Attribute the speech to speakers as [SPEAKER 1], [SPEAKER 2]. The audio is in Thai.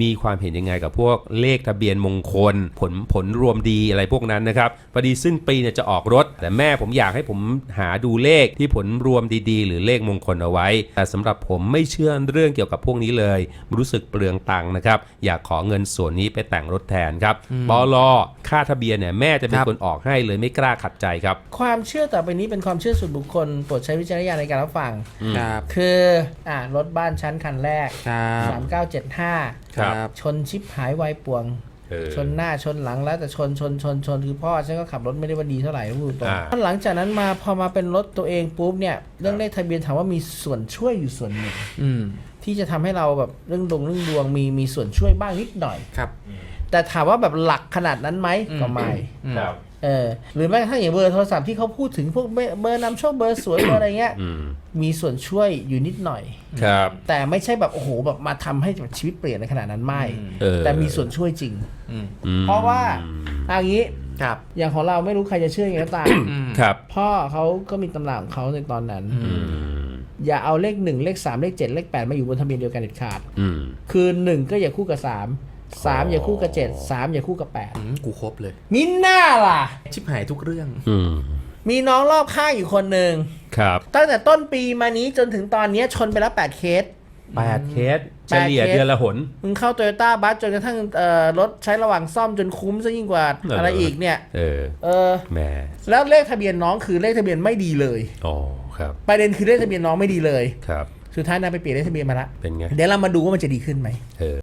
[SPEAKER 1] มีความเห็นยังไงกับพวกเลขทะเบียนมงคล ผลผลรวมดีอะไรพวกนั้นนะครับพอดีสิ้นปีเนี่ยจะออกรถ แต่แม่ผมอยากให้ผมหาดูเลขที่ผลรวมดีๆ หรือเลขมงคลเอาไว้ แต่สำหรับผมไม่เชื่อเรื่องเกี่ยวกับพวกนี้เลย รู้สึกเปลืองตังค์นะครับ อยากขอเงินส่วนนี้ไปแต่งรถแทนครับบลค่าทะเบียนเนี่ยแม่จะเป็น
[SPEAKER 2] ครับ
[SPEAKER 1] คนออกให้เลยไม่กล้าขัดใจครับ
[SPEAKER 3] ความเชื่อต่อไปนี้เป็นความเชื่อส่วนบุคคลโปรดใช้วิจารณญาณในการรับฟัง
[SPEAKER 2] ครับ
[SPEAKER 3] คืออ่ารถบ้านชั้นคันแรก
[SPEAKER 2] ครับ
[SPEAKER 3] 3975
[SPEAKER 1] ครับ
[SPEAKER 3] ชนชิปหายวายป่วง
[SPEAKER 1] เออ
[SPEAKER 3] ชนหน้าชนหลังแล้วแต่ชนชนชนชนคือพ่อฉันก็ขับรถไม่ได้ว่าดีเท่าไหร่พูดตรง
[SPEAKER 1] อ่า
[SPEAKER 3] หลังจากนั้นมาพอมาเป็นรถตัวเองปุ๊บเนี่ยเรื่องเลขทะเบียนถามว่ามีส่วนช่วยอยู่ส่วนหนึ่ง
[SPEAKER 2] อืม
[SPEAKER 3] ที่จะทำให้เราแบบเรื่องดวงเรื่องดวงมีมีส่วนช่วยบ้างนิดหน่อย
[SPEAKER 2] ครับ
[SPEAKER 3] แต่ถามว่าแบบหลักขนาดนั้นไหม
[SPEAKER 2] อืม
[SPEAKER 3] ก็ไม่
[SPEAKER 2] อืม
[SPEAKER 1] ครับ
[SPEAKER 3] เออหรือแม้กระทั่งอย่างเบอร์โทรศัพท์ที่เขาพูดถึงพวกเบอร์เบอร์นำโชคเบอร์สวยเบอร์อะไรเงี้ย
[SPEAKER 1] อืม
[SPEAKER 3] มีส่วนช่วยอยู่นิดหน่อย
[SPEAKER 1] ครับ
[SPEAKER 3] แต่ไม่ใช่แบบโอ้โหแบบมาทำให้ชีวิตเปลี่ยนในขนาดนั้นไม่
[SPEAKER 1] เออ
[SPEAKER 3] แต่มีส่วนช่วยจริง
[SPEAKER 2] อืม
[SPEAKER 1] อืม
[SPEAKER 3] เพราะว่าเอางี้
[SPEAKER 2] ครับ
[SPEAKER 3] อย่างของเราไม่รู้ใครจะเชื่อยังไงก็ตาม
[SPEAKER 2] อืม
[SPEAKER 1] ครับ
[SPEAKER 3] พ่อเขาก็มีตำราของเขาในตอนนั้น
[SPEAKER 1] อืม
[SPEAKER 3] อย่าเอาเลขหนึ่งเลขสามเลขเจ็ดเลขแปดมาอยู่บนทะเบียนเดียวกันเด็ดขาด
[SPEAKER 1] อืม
[SPEAKER 3] คือหนึ่งก็อย่าคู่กับสามสาม
[SPEAKER 1] อ๋ออ
[SPEAKER 3] อย่าคู่กับเจ็ดสามอย่าคู่กับแปด
[SPEAKER 2] อืมกูครบเลย
[SPEAKER 3] มินน่าล่ะ
[SPEAKER 2] ชิบหายทุกเรื่อง
[SPEAKER 1] อืม
[SPEAKER 3] มีน้องรอบข้างอยู่คนหนึ่ง
[SPEAKER 1] ครับ
[SPEAKER 3] ตั้งแต่ต้นปีมานี้จนถึงตอนนี้ชนไปแล้วแปดเคส
[SPEAKER 1] แปดเคสเฉ
[SPEAKER 3] แปด
[SPEAKER 1] ลี่ย
[SPEAKER 3] เคส
[SPEAKER 1] เดือนละหน
[SPEAKER 3] มึงเข้าโตโยต้าบัสจนกระทั่งเอ่อรถใช้ระหว่างซ่อมจนคุ้มซะยิ่งกว่า
[SPEAKER 1] เหรออ
[SPEAKER 3] อะไรอีกเนี่ย
[SPEAKER 1] เออ
[SPEAKER 3] เออ
[SPEAKER 1] แหม่
[SPEAKER 3] แล้วเลขทะเบียนน้องคือเลขทะเบียนไม่ดีเลย
[SPEAKER 1] อ๋อครับ
[SPEAKER 3] ประเด็นคือเลขทะเบียนน้องไม่ดีเลย
[SPEAKER 1] ครับ
[SPEAKER 3] สุดท้ายนายไปเปลี่ยนเลขทะเบียนมาละ
[SPEAKER 1] เป็นไง
[SPEAKER 3] เดี๋ยวเรามาดูว่ามันจะดีขึ้นไหม
[SPEAKER 1] เออ